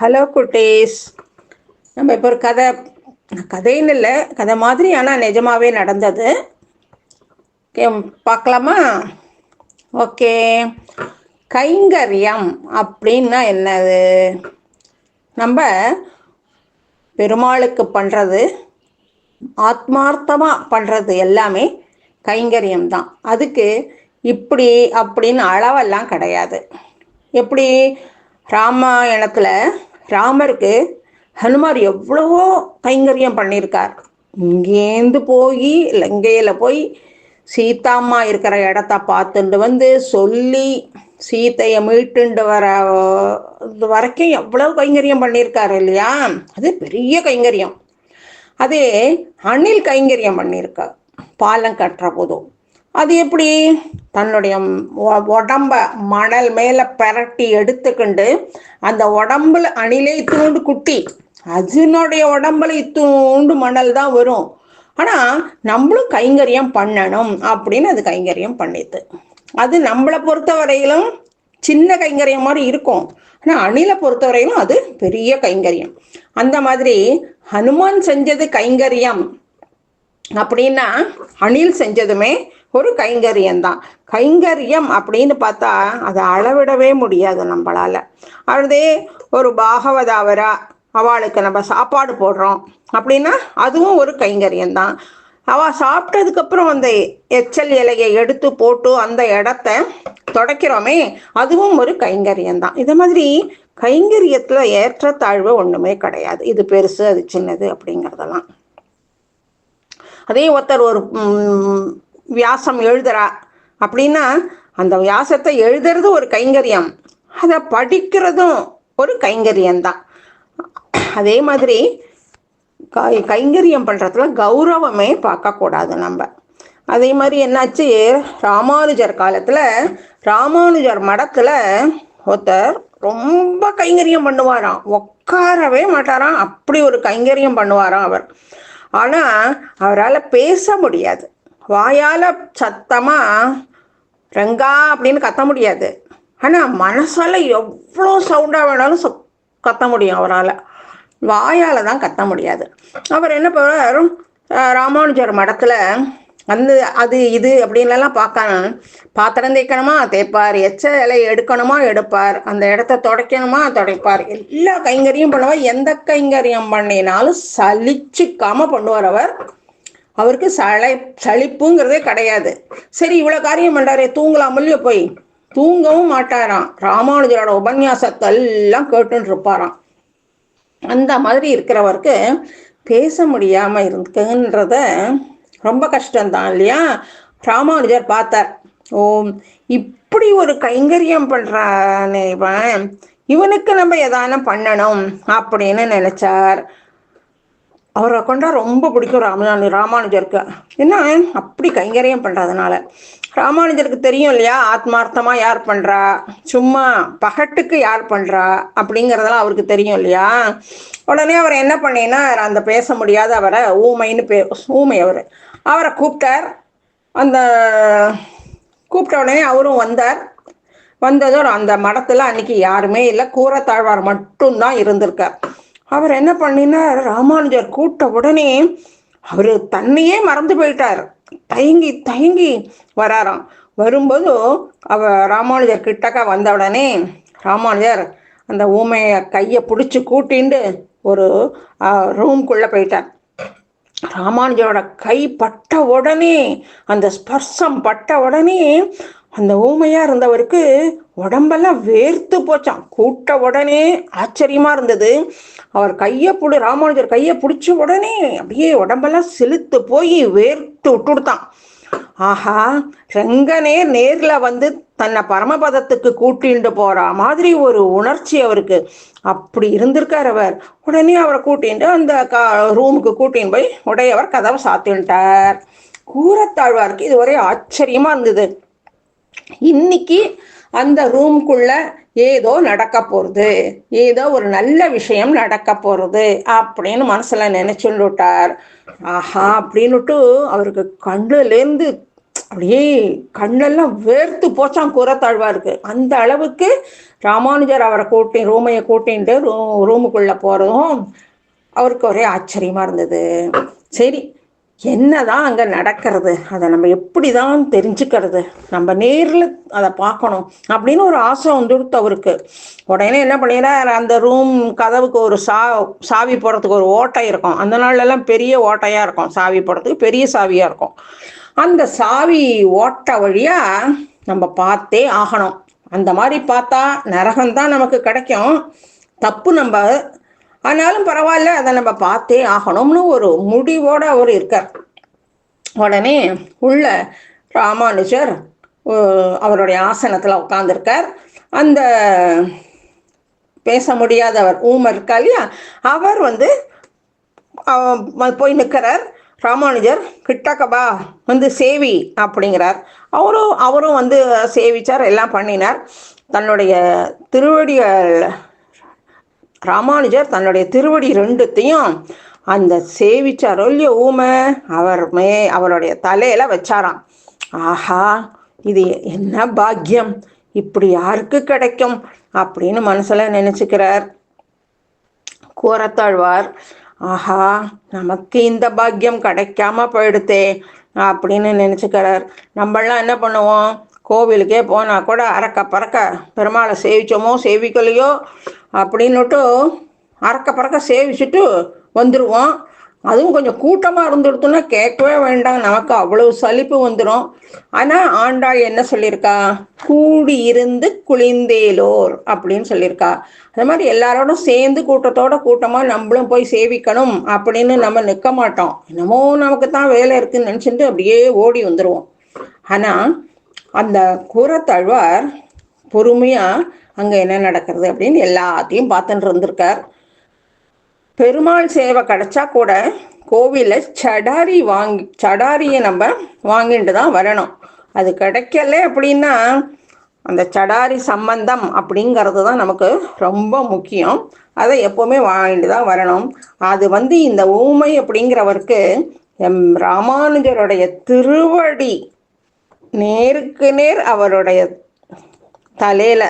Hello குட்டேஸ். நம்ம இப்போ ஒரு கதை கதைன்னு இல்லை கதை மாதிரி ஆனால் நிஜமாகவே நடந்தது. ஓகே பார்க்கலாமா? ஓகே. கைங்கரியம் அப்படின்னா என்னது? நம்ம பெருமாளுக்கு பண்ணுறது ஆத்மார்த்தமாக பண்ணுறது எல்லாமே கைங்கரியம் தான். அதுக்கு இப்படி அப்படின்னு அளவெல்லாம் கிடையாது. எப்படி? ராமாயணத்தில் ராமருக்கு ஹனுமார் எவ்வளவோ கைங்கரியம் பண்ணியிருக்கார் இங்கேருந்து போய் லங்கையில் போய் சீதாம்மா இருக்கிற இடத்த பார்த்துட்டு வந்து சொல்லி சீத்தையை மீட்டுண்டு வர இது வரைக்கும் எவ்வளவு கைங்கரியம் பண்ணியிருக்காரு இல்லையா? அது பெரிய கைங்கரியம். அதே அணில் கைங்கரியம் பண்ணியிருக்கார் பாலம் கட்டுற போதும். அது எப்படி? தன்னுடைய உடம்ப மணல் மேல பிரட்டி எடுத்துக்கிண்டு அந்த உடம்புல அணிலே இத்தூண்டு குட்டி அதனுடைய உடம்புல இத்தூண்டு மணல் தான் வரும். ஆனா நம்மளும் கைங்கரியம் பண்ணணும் அப்படின்னு அது கைங்கரியம் பண்ணிது அது நம்மளை பொறுத்த வரையிலும் சின்ன கைங்கரியம் மாதிரி இருக்கும். ஆனால் அணிலை பொறுத்த வரையிலும் அது பெரிய கைங்கரியம். அந்த மாதிரி ஹனுமான் செஞ்சது கைங்கரியம் அப்படின்னா அணில் செஞ்சதுமே ஒரு கைங்கரியம் தான் கைங்கரியம் அப்படின்னு பார்த்தா அதை அளவிடவே முடியாது நம்மளால. அதே ஒரு பாகவதாவரா அவளுக்கு நம்ம சாப்பாடு போடுறோம் அப்படின்னா அதுவும் ஒரு கைங்கரியம் தான் அவள் சாப்பிட்டதுக்கப்புறம் அந்த எச்சல் இலையை எடுத்து போட்டு அந்த இடத்த துடைக்கிறோமே அதுவும் ஒரு கைங்கரியம் தான் இது மாதிரி கைங்கரியத்தில் ஏற்றத்தாழ்வு ஒன்றுமே கிடையாது. இது பெருசு அது சின்னது அப்படிங்கிறதெல்லாம். அதே ஒருத்தர் ஒரு வியாசம் எழுதுறா. அப்படின்னா அந்த வியாசத்தை எழுதுறது ஒரு கைங்கரியம். அதை படிக்கிறதும் ஒரு கைங்கரியம்தான். அதே மாதிரி கை கைங்கரியம் பண்ணுறதுல கௌரவமே பார்க்கக்கூடாது நம்ம. அதே மாதிரி என்னாச்சு? ராமானுஜர் காலத்தில் ராமானுஜர் மடத்தில் ஒருத்தர் ரொம்ப கைங்கரியம் பண்ணுவாராம். உட்காரவே மாட்டாராம். அப்படி ஒரு கைங்கரியம் பண்ணுவாராம் அவர். ஆனால் அவரால் பேச முடியாது. வாயால் சத்தமாக ரங்கா அப்படின்னு கத்த முடியாது. ஆனால் மனசால் எவ்வளோ சவுண்டாக வேணாலும் கத்த முடியும் அவரால். வாயால் தான் கத்த முடியாது. அவர் என்ன பண்ணுவார்? ராமானுஜர் மடத்தில் அந்த அது இது அப்படின்லாம் பார்க்கணும் பாத்திரம் தேய்க்கணுமா? தேய்ப்பார். எச்ச இலை எடுக்கணுமா? எடுப்பார். அந்த இடத்த துடைக்கணுமா? துடைப்பார். எல்லா கைங்கரியம் பண்ணுவார். எந்த கைங்கரியம் பண்ணினாலும் சலிச்சிக்காமல் பண்ணுவார் அவர். அவருக்கு சளை சளிப்புங்கிறதே கிடையாது. சரி இவ்வளோ காரியம் பண்ணுறாரு தூங்கலாம் இல்லையோ போய். தூங்கவும் மாட்டாராம். ராமானுஜரோட உபன்யாசத்தை எல்லாம் கேட்டுன்னு இருப்பாராம் அந்த மாதிரி இருக்கிறவருக்கு பேச முடியாம இருக்குன்றத ரொம்ப கஷ்டம்தான் இல்லையா? ராமானுஜர் பார்த்தார். ஓ இப்படி ஒரு கைங்கரியம் பண்ணுறானே இவன். இவனுக்கு நம்ம எதான பண்ணணும் அப்படின்னு நினைச்சார். அவரை கொண்டா ரொம்ப பிடிக்கும் ராமனு ராமானுஜருக்கு. என்ன? அப்படி கைங்கரியம் பண்றதுனால. ராமானுஜருக்கு தெரியும் இல்லையா? ஆத்மார்த்தமா யார் பண்றா? சும்மா பகட்டுக்கு யார் பண்றா? அப்படிங்கறதெல்லாம் அவருக்கு தெரியும் இல்லையா? உடனே அவர் என்ன பண்ணீங்கன்னா அந்த பேச முடியாத அவரை ஊமைன்னு பே ஊமை அவர். அவரை கூப்பிட்டார். அந்த கூப்பிட்ட உடனே அவரும் வந்தார். வந்ததும் அந்த மடத்துல அன்னைக்கு யாருமே இல்லை. கூரத்தாழ்வார் மட்டும்தான் இருந்திருக்கார். அவர் என்ன பண்ணினார்? ராமானுஜர் கூட்ட உடனே அவர் தன்னையே மறந்து போயிட்டார். தயங்கி தயங்கி வராராம். வரும்போது அவ ராமானுஜர் கிட்டக்க வந்த உடனே ராமானுஜர் அந்த ஊமையை கையை பிடிச்சி கூட்டிண்டு ஒரு ரூம்குள்ளே போயிட்டார். ராமானுஜரோட கை பட்ட உடனே அந்த ஸ்பர்சம் பட்ட உடனே அந்த ஊமையா இருந்தவருக்கு உடம்பெல்லாம் வேர்த்து போச்சான் கூட்ட உடனே ஆச்சரியமா இருந்தது. அவர் கையை புடி ராமானுஜர் கையை பிடிச்ச உடனே அப்படியே உடம்பெல்லாம் செலுத்து போய் வேர்த்து விட்டுடுத்தான் ஆஹா ரெங்கனே நேர்ல வந்து தன்னை பரமபதத்துக்கு கூட்டிட்டு போற மாதிரி ஒரு உணர்ச்சி அவருக்கு. அப்படி இருந்திருக்கார் அவர். உடனே அவரை கூட்டிட்டு அந்த க ரூமுக்கு கூட்டின்னு போய் உடையவர் கதவை சாத்தின்ட்டார். கூரத்தாழ்வாருக்கு இது ஒரே ஆச்சரியமா இருந்தது. இன்னைக்கு அந்த ரூம்குள்ள ஏதோ நடக்க போறது. ஏதோ ஒரு நல்ல விஷயம் நடக்க போறது அப்படின்னு மனசுல நினைச்சுட்டு ஆஹா அப்படின்னுட்டு அவருக்கு கண்ணுலேருந்து அப்படியே கண்ணெல்லாம் வேர்த்து போச்சான் கூறத்தாழ்வாருக்கு அந்த அளவுக்கு ராமானுஜர் அவரை கூட்டி ரூமையை கூட்டின்ட்டு ரூ ரூமுக்குள்ளே போகிறதும் அவருக்கு ஒரே ஆச்சரியமாக இருந்தது. சரி என்னதான் அங்கே நடக்கிறது? அதை நம்ம எப்படி தான் தெரிஞ்சுக்கிறது? நம்ம நேரில் அதை பார்க்கணும் அப்படின்னு ஒரு ஆசை வந்துடுத்து அவருக்கு உடனே என்ன பண்ணிடுறார் அந்த ரூம் கதவுக்கு ஒரு சா சாவி போடுறதுக்கு ஒரு ஓட்டை இருக்கும். அந்த நாள்லலாம் பெரிய ஓட்டையாக இருக்கும். சாவி போடுறதுக்கு பெரிய சாவியாக இருக்கும். அந்த சாவி ஓட்டை வழியாக நம்ம பார்த்தே ஆகணும். அந்த மாதிரி பார்த்தா நரகம்தான் நமக்கு கிடைக்கும். தப்பு நம்ம ஆனாலும் பரவாயில்ல அதை நம்ம பார்த்தே ஆகணும்னு ஒரு முடிவோட அவர் இருக்கார். உடனே உள்ள ராமானுஜர் அவருடைய ஆசனத்தில் உட்காந்துருக்கார் அந்த பேச முடியாதவர் ஊமர் இருக்கா இல்லையா அவர் வந்து போய் நிற்கிறார். ராமானுஜர் கிட்டக்கபா வந்து சேவி அப்படிங்கிறார். அவரும் அவரும் வந்து சேவிச்சார் எல்லாம் பண்ணினார். தன்னுடைய திருவடிகள் ராமானுஜர் தன்னுடைய திருவடி ரெண்டுத்தையும் அந்த சேவிச்சாரோ இல்லையோ ஊமை அவர் மே அவருடைய தலையில வச்சாராம். ஆஹா இது என்ன பாக்கியம்? இப்படி யாருக்கு கிடைக்கும் அப்படின்னு மனசுல நினைச்சுக்கிறார். கூறத்தாழ்வார் ஆஹா நமக்கு இந்த பாக்கியம் கிடைக்காம போயிடுத்தே அப்படின்னு நினச்சிக்கிறார். நம்மளாம் என்ன பண்ணுவோம்? கோவிலுக்கே போனால் கூட அறக்க பறக்க பெருமாளை சேவிச்சோமோ சேவிக்கலையோ அப்படின்னுட்டு அறக்க பறக்க சேவிச்சுட்டு வந்துடுவோம் அதுவும் கொஞ்சம் கூட்டமாக இருந்துடுத்துன்னா கேட்கவே வேண்டாம். நமக்கு அவ்வளவு சலிப்பு வந்துடும் ஆனால் ஆண்டாள் என்ன சொல்லியிருக்கா? கூடி இருந்து குளிந்தேலோர் அப்படின்னு சொல்லியிருக்கா. அது மாதிரி எல்லாரோடும் சேர்ந்து கூட்டத்தோட கூட்டமாக நம்மளும் போய் சேவிக்கணும் அப்படின்னு நம்ம நிற்க மாட்டோம். என்னமோ நமக்கு தான் வேலை இருக்குன்னு நினச்சிட்டு அப்படியே ஓடி வந்துடுவோம் ஆனால் அந்த கூறத்தழ்வார் பொறுமையாக அங்கே என்ன நடக்கிறது அப்படின்னு எல்லாத்தையும் பார்த்துட்டு இருந்திருக்கார். பெருமாள் சேவை கிடைச்சா கூட கோவிலில் சடாரி வாங்கி சடாரியை நம்ம வாங்கிட்டு தான் வரணும். அது கிடைக்கல அப்படின்னா அந்த சடாரி சம்பந்தம் அப்படிங்கிறது தான் நமக்கு ரொம்ப முக்கியம். அதை எப்போவுமே வாங்கிட்டு தான் வரணும். அது வந்து இந்த ஊமை அப்படிங்கிறவருக்கு எம் ராமானுஜருடைய திருவடி நேருக்கு நேர் அவருடைய தலையில்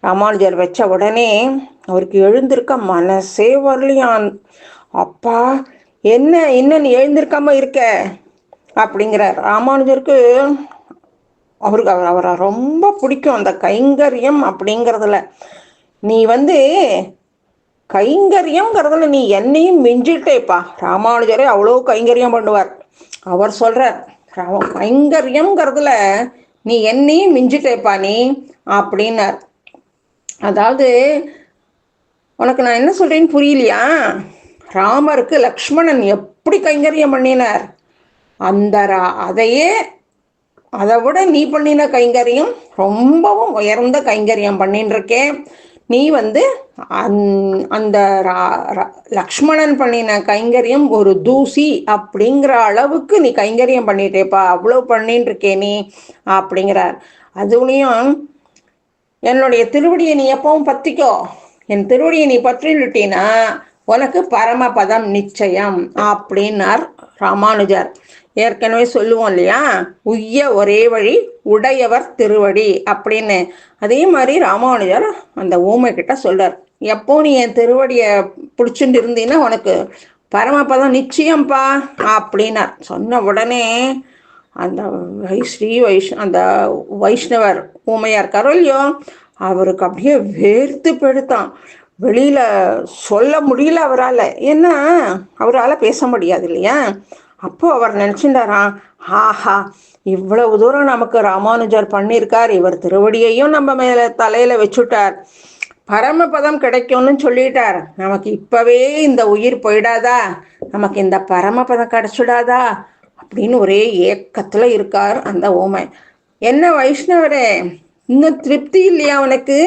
ராமானுஜர் வச்ச உடனே அவருக்கு எழுந்திருக்க மனசே வரலையான் அப்பா என்ன இன்னும் நீ எழுந்திருக்காம இருக்க? அப்படிங்கிறார். ராமானுஜருக்கு அவருக்கு அவர் அவரை ரொம்ப பிடிக்கும் அந்த கைங்கரியம் அப்படிங்கிறதுல. நீ வந்து கைங்கரியம்ங்கிறதுல நீ என்னையும் மிஞ்சிட்டேப்பா. ராமானுஜரே அவ்வளோ கைங்கரியம் பண்ணுவார். அவர் சொல்கிறார் கைங்கரியம்ங்கிறதுல நீ என்னையும் மிஞ்சிட்டேப்பா நீ அப்படின்னார். அதாவது உனக்கு நான் என்ன சொல்கிறேன்னு புரியலையா? ராமருக்கு லக்ஷ்மணன் எப்படி கைங்கரியம் பண்ணினார்? அந்த அதையே அதை விட நீ பண்ணின கைங்கரியம் ரொம்பவும் உயர்ந்த கைங்கரியம் பண்ணின்னு இருக்கேன் நீ வந்து அந் அந்த லக்ஷ்மணன் பண்ணின கைங்கரியம் ஒரு தூசி அப்படிங்கிற அளவுக்கு நீ கைங்கரியம் பண்ணிட்டேப்பா அவ்வளோ பண்ணின்னு இருக்கே நீ அப்படிங்கிறார். அதுலேயும் என்னுடைய திருவடியை நீ எப்பவும் பத்திக்கோ. என் திருவடியை நீ பற்றினுட்டீன்னா உனக்கு பரமபதம் நிச்சயம் அப்படின்னார் ராமானுஜர். ஏற்கனவே சொல்லுவோம் இல்லையா? உய்ய ஒரே வழி உடையவர் திருவடி அப்படின்னு. அதே மாதிரி ராமானுஜர் அந்த ஊமை கிட்ட சொல்றார். எப்போ நீ என் திருவடியை பிடிச்சிட்டு இருந்தீன்னா உனக்கு பரமபதம் நிச்சயம்ப்பா அப்படின்னார். சொன்ன உடனே அந்த ஸ்ரீ வைஷ் அந்த வைஷ்ணவர் ஊமையாக இருக்காரோ இல்லையோ அவருக்கு அப்படியே வேர்த்து பெடுத்தான் வெளியில் சொல்ல முடியல அவரால். ஏன்னா அவரால் பேச முடியாது இல்லையா? அப்போது அவர் நினச்சிருந்தாராம் ஆஹா இவ்வளவு தூரம் நமக்கு ராமானுஜர் பண்ணியிருக்கார். இவர் திருவடியையும் நம்ம மேலே தலையில் வச்சுட்டார். பரமபதம் கிடைக்கும்னு சொல்லிட்டார். நமக்கு இப்போவே இந்த உயிர் போயிடாதா? நமக்கு இந்த பரமபதம் கிடைச்சிடாதா? அப்படின்னு ஒரே ஏக்கத்தில் இருக்கார் அந்த ஓமை என்ன வைஷ்ணவரே இன்னும் திருப்தி இல்லையா அவனுக்கு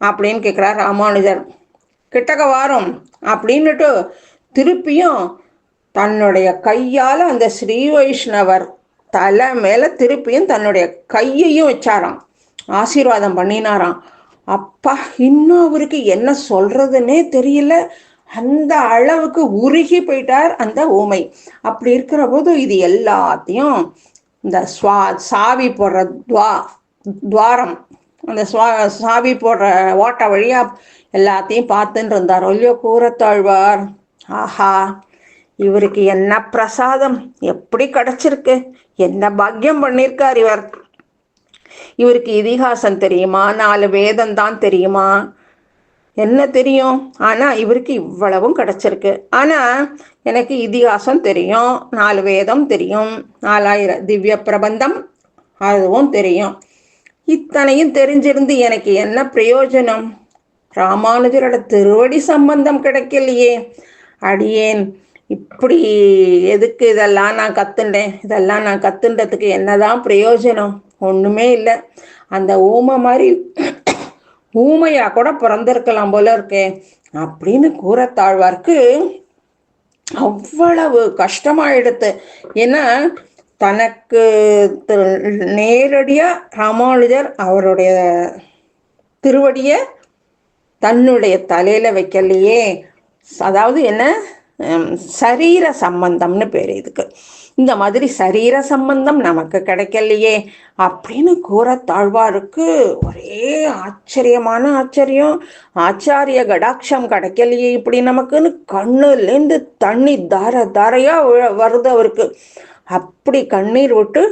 அப்படின்னு கேட்குறார் ராமானுஜர். கிட்டக்க வாரம். அப்படின்னுட்டு திருப்பியும் தன்னுடைய கையால் அந்த ஸ்ரீ வைஷ்ணவர் தலை மேலே திருப்பியும் தன்னுடைய கையையும் வச்சாராம். ஆசீர்வாதம் பண்ணினாராம். அப்பா இன்னும் அவருக்கு என்ன சொல்கிறதுன்னே தெரியல. அந்த அளவுக்கு உருகி போயிட்டார் அந்த ஊமை அப்படி இருக்கிற போது இது எல்லாத்தையும் இந்த ஸ்வா சாவி போடுற துவா துவாரம் அந்த ஸ்வா சாவி போடுற ஓட்ட வழியாக எல்லாத்தையும் பார்த்துட்டு இருந்தார். ஒல்லியோ கூறத்தாழ்வார் ஆஹா இவருக்கு என்ன பிரசாதம்? எப்படி கிடைச்சிருக்கு? என்ன பாக்கியம் பண்ணியிருக்கார் இவர்? இவருக்கு இதிகாசம் தெரியுமா? நாலு வேதம் தான் தெரியுமா? என்ன தெரியும்? ஆனால் இவருக்கு இவ்வளவும் கிடச்சிருக்கு. ஆனால் எனக்கு இதிகாசம் தெரியும். நாலு வேதம் தெரியும். நாலாயிரம் திவ்ய பிரபந்தம் அதுவும் தெரியும். இத்தனையும் தெரிஞ்சிருந்து எனக்கு என்ன பிரயோஜனம்? ராமானுஜரோட திருவடி சம்பந்தம் கிடைக்கலையே. அடியேன் இப்படி எதுக்கு இதெல்லாம் நான் கத்துண்டேன்? இதெல்லாம் நான் கத்துன்றதுக்கு என்னதான் பிரயோஜனம்? ஒன்றுமே இல்லை. அந்த ஊமை மாதிரி ஊமையா கூட பிறந்திருக்கலாம் போல இருக்கே. அப்படின்னு கூறத்தாழ்வார்க்கு அவ்வளவு கஷ்டமாயிடுத்து. ஏன்னா தனக்கு நேரடியாக ராமானுஜர் அவருடைய திருவடியை தன்னுடைய தலையில் வைக்கலையே. அதாவது என்ன? சரீர சம்பந்தம்னு பேர் இதுக்கு. இந்த மாதிரி சரீர சம்பந்தம் நமக்கு கிடைக்கலையே அப்படின்னு கூற தாழ்வாருக்கு ஒரே ஆச்சரியமான ஆச்சரியம். ஆச்சாரிய கடாட்சம் கிடைக்கலையே இப்படி நமக்குன்னு கண்ணுலேருந்து தண்ணி தார தாரையா வருது அவருக்கு. அப்படி கண்ணீர் விட்டு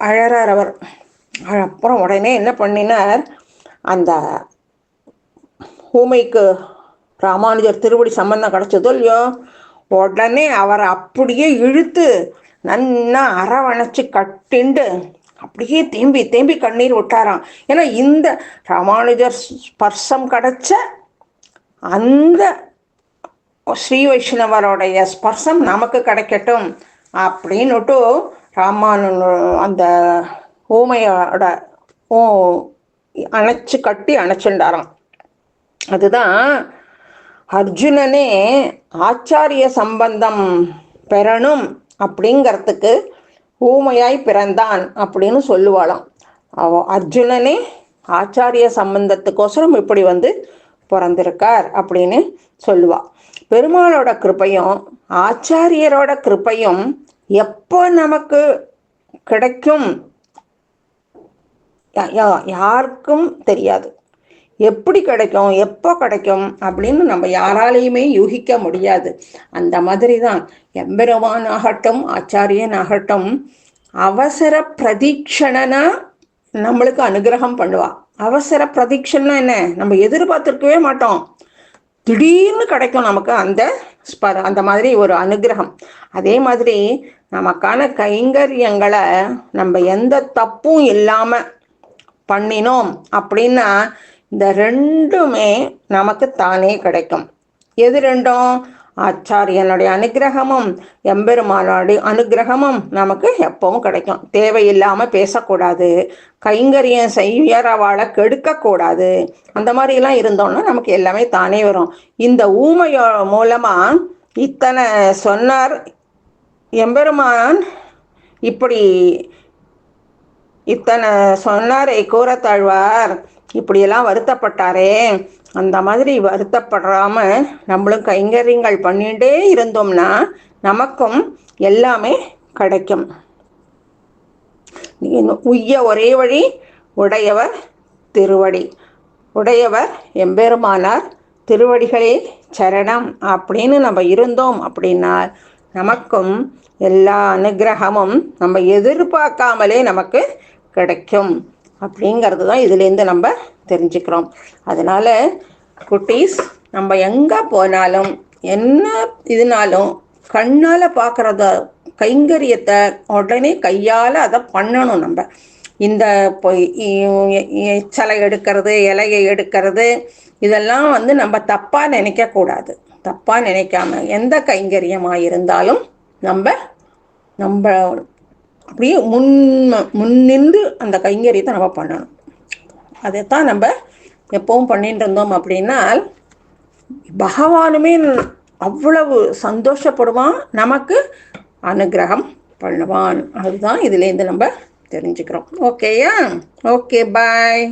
அழறார் அவர். அப்புறம் உடனே என்ன பண்ணினார்? அந்த ஊமைக்கு ராமானுஜர் திருவடி சம்பந்தம் கிடச்சதோ இல்லையோ உடனே அவரை அப்படியே இழுத்து நன்னா அரவணைச்சு கட்டிண்டு அப்படியே தேம்பி தேம்பி கண்ணீர் விட்டாராம். ஏன்னா இந்த ராமானுஜர் ஸ்பர்சம் கிடைச்ச அந்த ஸ்ரீ வைஷ்ணவருடைய ஸ்பர்சம் நமக்கு கிடைக்கட்டும் அப்படின்னுட்டு ராமானு அந்த ஊமையோட ஓ அணைச்சு கட்டி அணைச்சுண்டாராம். அதுதான் அர்ஜுனனே ஆச்சாரிய சம்பந்தம் பெறணும் அப்படிங்கிறதுக்கு ஊமையாய் பிறந்தான் அப்படின்னு சொல்லுவாளாம். அவ அர்ஜுனனே ஆச்சாரிய சம்பந்தத்துக்கோசரம் இப்படி வந்து பிறந்திருக்கார் அப்படின்னு சொல்லுவா. பெருமாளோட கிருப்பையும் ஆச்சாரியரோட கிருப்பையும் எப்போ நமக்கு கிடைக்கும்? யாருக்கும் தெரியாது. எப்படி கிடைக்கும் எப்போ கிடைக்கும் அப்படின்னு நம்ம யாராலையுமே யூகிக்க முடியாது. அந்த மாதிரி தான் எம்பெருமான் ஆகட்டும் ஆச்சாரியன் ஆகட்டும் அவசர பிரதீட்சணனா நம்மளுக்கு அனுகிரகம் பண்ணுவா. அவசர பிரதீட்சணா என்ன? நம்ம எதிர்பார்த்துருக்கவே மாட்டோம். திடீர்னு கிடைக்கும் நமக்கு அந்த ஸ்பர அந்த மாதிரி ஒரு அனுகிரகம். அதே மாதிரி நமக்கான கைங்கரியங்களை நம்ம எந்த தப்பும் இல்லாமல் பண்ணினோம் அப்படின்னா இந்த ரெண்டுமே நமக்கு தானே கிடைக்கும். எது ரெண்டும்? ஆச்சாரியனுடைய அனுகிரகமும் எம்பெருமானுடைய அனுகிரகமும் நமக்கு எப்பவும் கிடைக்கும். தேவையில்லாமல் பேசக்கூடாது. கைங்கரியம் செய்யறவாளை கெடுக்கக்கூடாது. அந்த மாதிரிலாம் இருந்தோம்னா நமக்கு எல்லாமே தானே வரும். இந்த ஊமையோ மூலமாக இத்தனை சொன்னார் எம்பெருமான். இப்படி இத்தனை சொன்னாரை கூறத்தாழ்வார். இப்படியெல்லாம் வருத்தப்பட்டாரே. அந்த மாதிரி வருத்தப்படாம நம்மளும் கைங்கரியங்கள் பண்ணிகிட்டே இருந்தோம்னா நமக்கும் எல்லாமே கிடைக்கும். உய்ய ஒரே வழி உடையவர் திருவடி. உடையவர் எம்பெருமானார் திருவடிகளே சரணம் அப்படின்னு நம்ம இருந்தோம் அப்படின்னா நமக்கும் எல்லா அனுகிரகமும் நம்ம எதிர்பார்க்காமலே நமக்கு கிடைக்கும். அப்படிங்கிறது தான் இதுலேருந்து நம்ம தெரிஞ்சுக்கிறோம். அதனால் குட்டீஸ் நம்ம எங்கே போனாலும் என்ன இதுனாலும் கண்ணால் பார்க்குறத கைங்கரியத்தை உடனே கையால் அதை பண்ணணும் நம்ம. இந்த சிலை எடுக்கிறது இலையை எடுக்கிறது இதெல்லாம் வந்து நம்ம தப்பாக நினைக்கக்கூடாது தப்பாக நினைக்காம எந்த கைங்கரியமாக இருந்தாலும் நம்ம நம்ம அப்படியே முன் முன்னின்று அந்த கைங்கரியத்தை நம்ம பண்ணணும். அதைத்தான் நம்ம எப்பவும் பண்ணிட்டு இருந்தோம் அப்படின்னா பகவானுமே அவ்வளவு சந்தோஷப்படுவான் நமக்கு அனுகிரகம் பண்ணுவான். அதுதான் இதுலேருந்து நம்ம தெரிஞ்சுக்கிறோம். ஓகேயா? Okay bye.